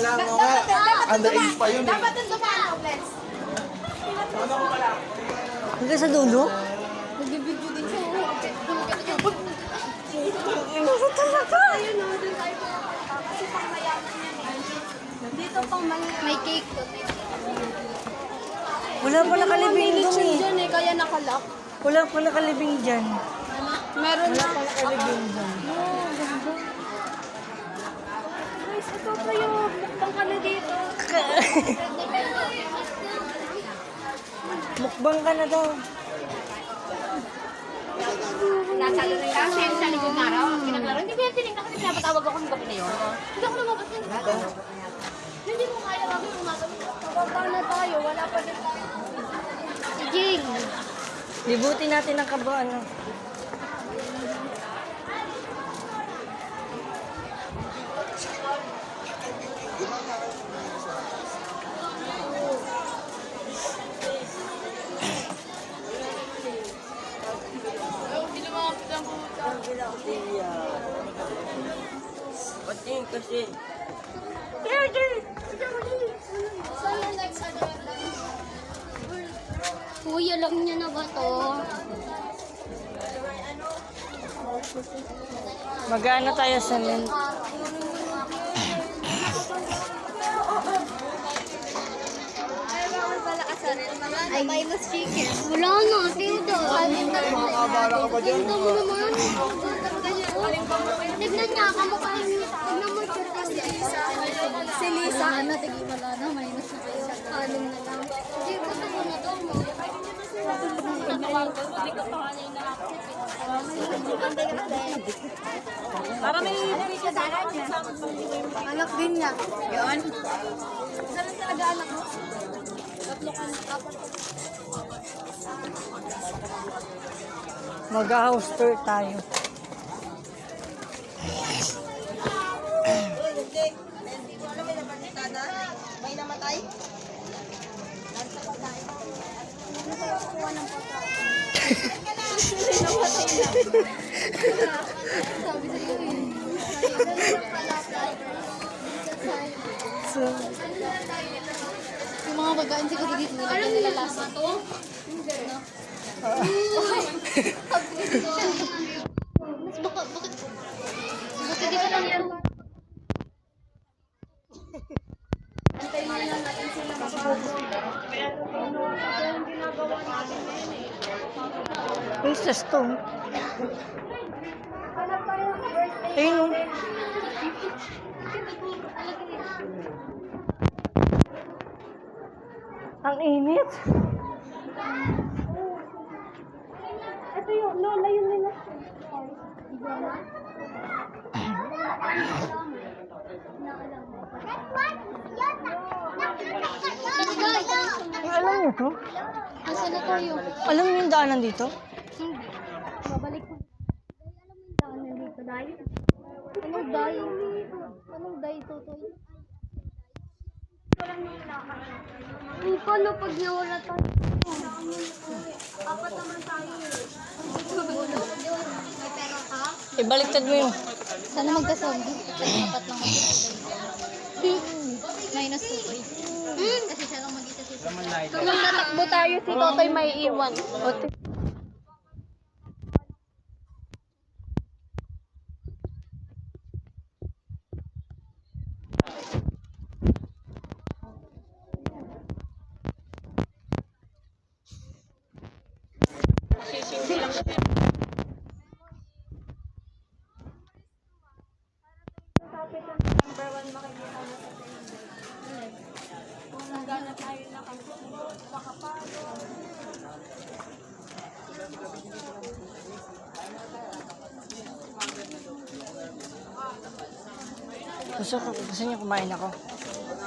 Lang. Oo nga. Underage pa yun eh. Dapat yung dumano, Bless. Hanggang sa dulo? Nag-video din siya. oh. Nasa talaga. Ayun o, dun tayo. Kasi pang mayaman yan eh. Dito pang may, may cake to. Wala pa nakalibing lechon eh. dyan eh, kaya nakalock. Wala pa nakalibing dyan. Meron na. Nakalibing dyan. Guys, ito kayo. Mukbang ka na dito. Mukbang ka na daw. Nasalo kasi yung sa likod na araw, ang pinaglaro. Hindi ko yan tinignan kasi pinapatawag ako ng gabi na yun. Hindi ako lumabas ng gabi. Hindi mo kaya kami umaga. Pababa na tayo. Wala pa din tayo. Si Jing. Natin ang kabo, ano. Pating kasi. Kuya, alam niya na ba to? Mag-ano tayo sa men. Ay, minus chicken. Wala na, tinda. Makakabala ka pa dyan. Tinda mo naman. Tignan niya, kamukha niya. Tignan mo, sure kasi Lisa. Si Lisa, ano, tigi wala na, minus na kayo. Kanin na lang. Hindi, gusto ko na to. Para may Anak din niya. Yun. Saan talaga anak mo? Tatlo ka apat. Mag-house tour tayo. May namatay? Sabi sa'yo eh. So, Yung mga bagaan siguro dito nila Alam nila lasa. to? Mas baka, bakit? Buti di ba lang yan? Antayin na lang natin sila mag-bobo. Pero yung ginagawa natin ngayon ng birthday. Ayun oh. Ang init. Ito yung lola yun nila. Alam niyo to? Asa na tayo? Alam niyo yung daanan dito? Hindi. Babalik ko. Dahil alam mo yung daan nandito, Day? Anong Day? Anong Day, Totoy? Hindi ko na pag nawala tayo. Apat naman tayo. May pera ka? Ibaliktad mo yung... Sana magkasondi. Dapat lang Minus Totoy. Hmm, kasi siya lang mag-isa si Totoy. Kung natakbo tayo, si Totoy may iwan. Ote. Gusto ko, gusto niyo kumain ako.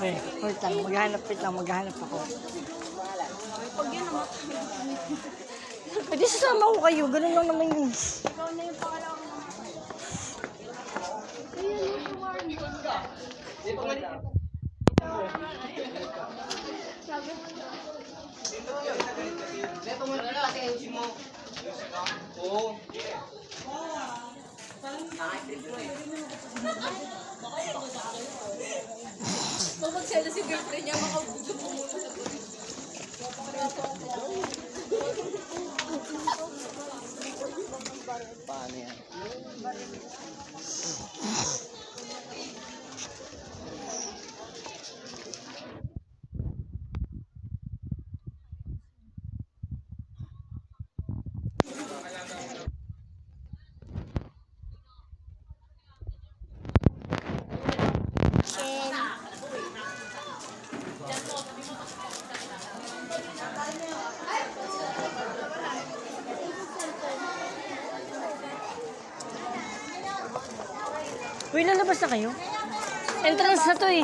Okay, wait lang. Maghanap, wait lang. Maghanap ako. Pag yun naman, Pwede sasama ko kayo. Ganun lang naman yun. ikaw na yung pangalawa mo. Magsela si girlfriend niya, makabuto Uy, lalabas na kayo? Entrance na to eh.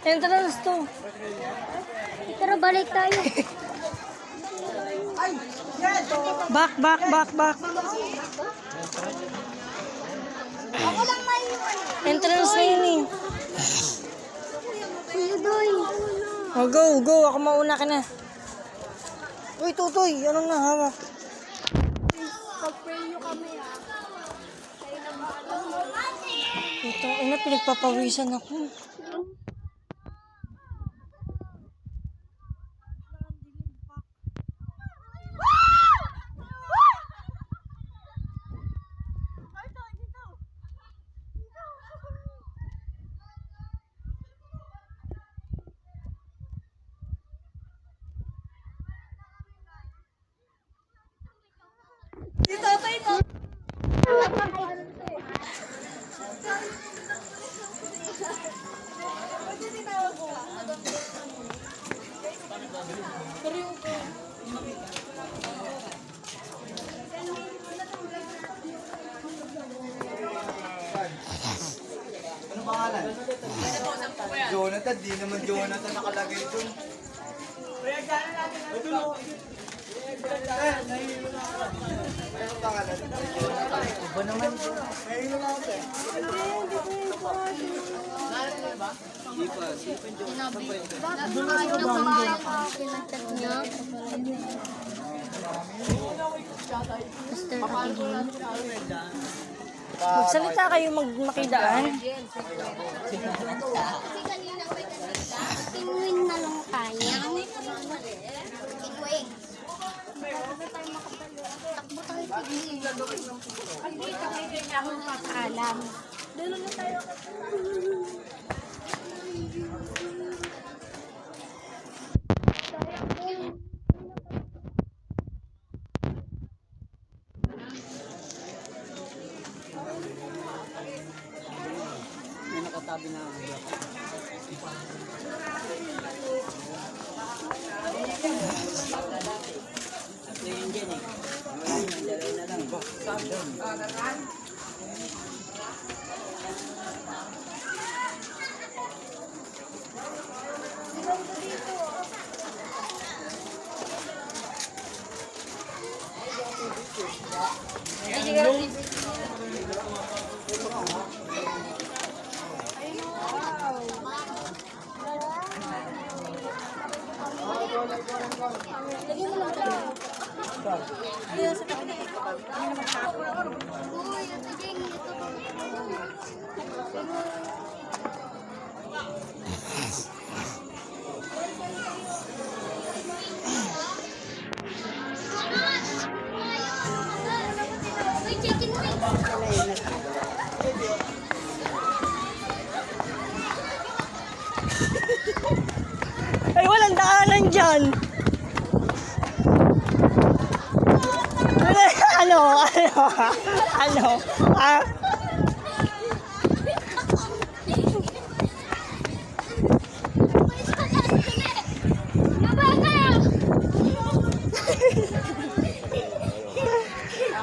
Entrance to. Pero balik tayo. Back, back, back, back. Ako lang may Entrance na yun eh. Kuya Doy. Oh, go, go. Ako mauna ka na. Uy, tutoy. Anong nahawak? Pag-pray nyo kami ha. Ito, ina, pinagpapawisan ako. Di naman Jonathan nakalagay dun. Ano pangalan? Iba naman dun. May ilo lang ako eh. Bakit ayaw na kumain ka? Pinagtat niya. Pastor Katigin. Magsalita kayo magmakidaan. Penguin na lang tayo. Penguin. Takbo tayo penguin. Hindi ka pwede na akong papaalam. Dalo na tayo. Uy, chicken wings. Ay, walang daanan dyan. ano? Ano? Ano? Ah?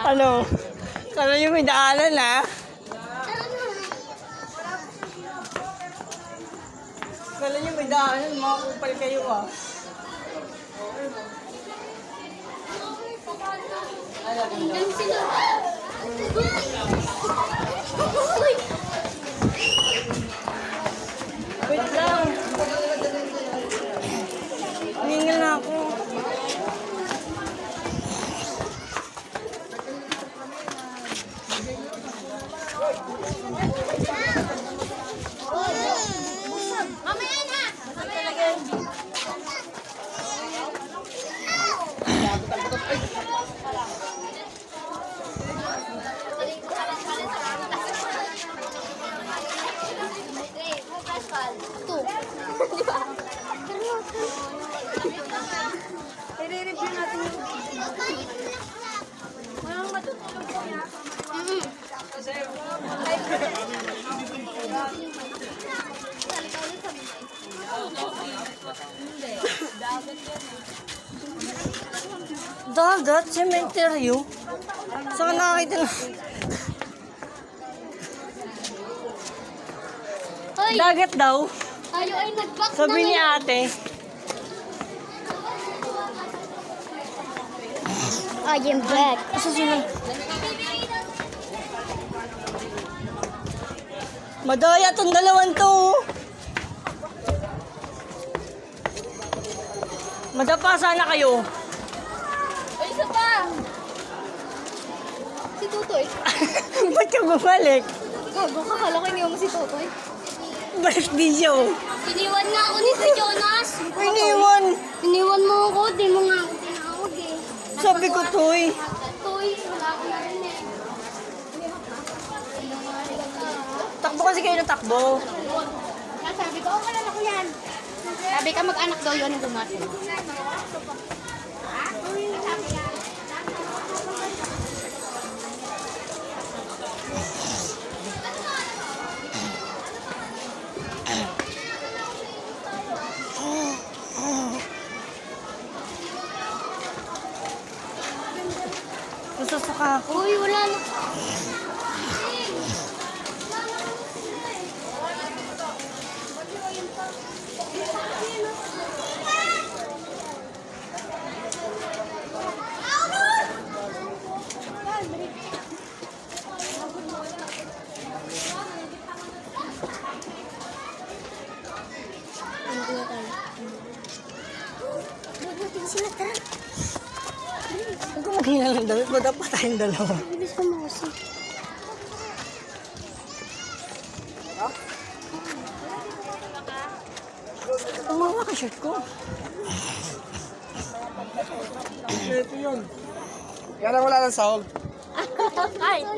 Ano? Kala nyo may daanan, ha? Kala nyo may daanan, mga kupal kayo, ah. Nandun sila. Dagat, cementerio. Saan ka nakakita na? Hoy, Dagat daw. tayo ay nag-back Sabi ni ate. I am back. Sila? Madaya tong dalawan to. Madapa sana kayo. Ay, isa pa. Si Tutoy. Ba't ka bumalik? Gago, kakala ko iniwan mo si Tutoy. Balik din siya oh. Iniwan nga ako ni Sir Jonas. Iniwan. Iniwan mo ako, di mo nga ako tinawag eh. Sabi ko toy. Toy, wala ko na rin eh. Takbo kasi kayo ng takbo. Sabi ko, oh, kalala ko yan. Sabi ka mag-anak daw yun ng gumatin. Nasasaka ako. Uy, wala na. Sila, tara. Huwag ko maghina ng damit. Madapa tayong dalawa. Bilis ko mo kasi. Umawa ka shirt ko. Ito yun. Yan ang wala ng sahog. Na.